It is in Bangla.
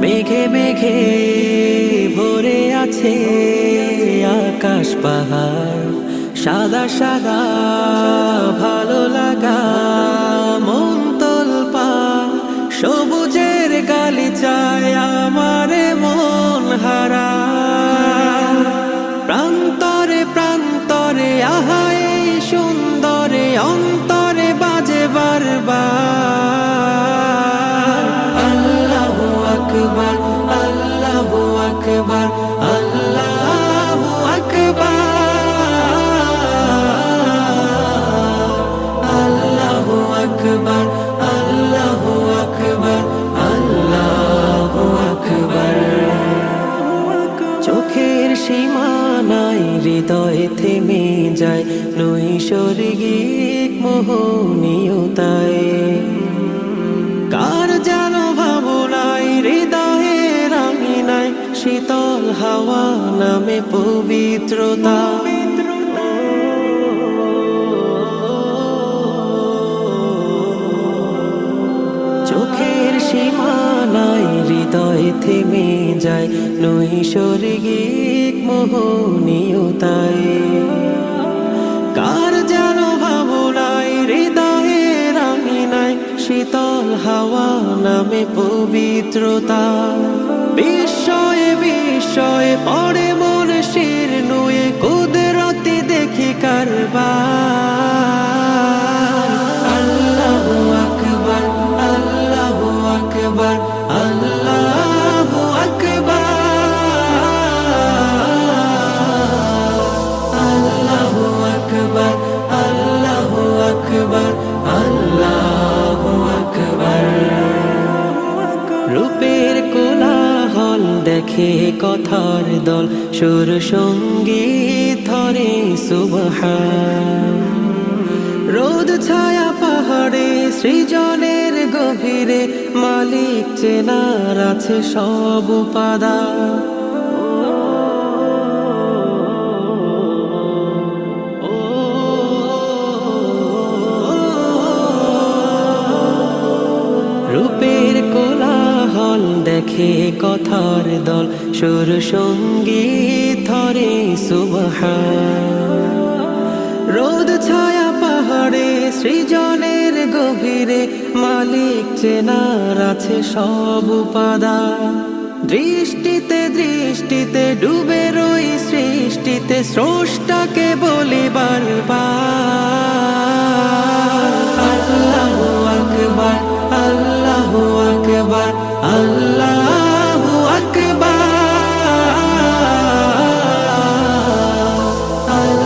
মেঘে মেঘে ভরে আছে আকাশ পাহাড়। সাদা সাদা, ভালো লাগা, মন তলপা। সবুজের গালিচায় আমার মন হারা। প্রান্তরে প্রান্তরে, আহা, এই সুন্দরে অন্তরে বাজে বারবার। আকবার, আল্লাহু আকবার আল্লাহু আকবার আল্লাহু আকবার আল্লাহু আকবার আল্লাহু আকবার। চোখের সীমানায় হৃদয়ে থেমে যায়, নৈসর্গিক মোহনীয়তায় শীতল হাওয়া নামে পবিত্রতা। চোখের সীমানায় হৃদয় থেমে যায় নৈসর্গিক মোহনীয়তায় শীতল হাওয়া নামে পবিত্রতা। বিস্ময়ে বিস্ময়ে কথার দল, সুর সংগীত ধরে রোদ ছায়া পাহাড়ে, সৃজনের গভীরে, মালিক চেনার আছে সব উপাদান। দেখে কথার দল, সুর সংগীত ধরে, সুবহান। রোদ ছায়া পাহাড়ে, সৃজনের গভীরে, মালিক চেনার আছে সব উপাদান। দৃষ্টিতে দৃষ্টিতে ডুবে রই সৃষ্টিতে, স্রষ্টাকে বলি বারবার।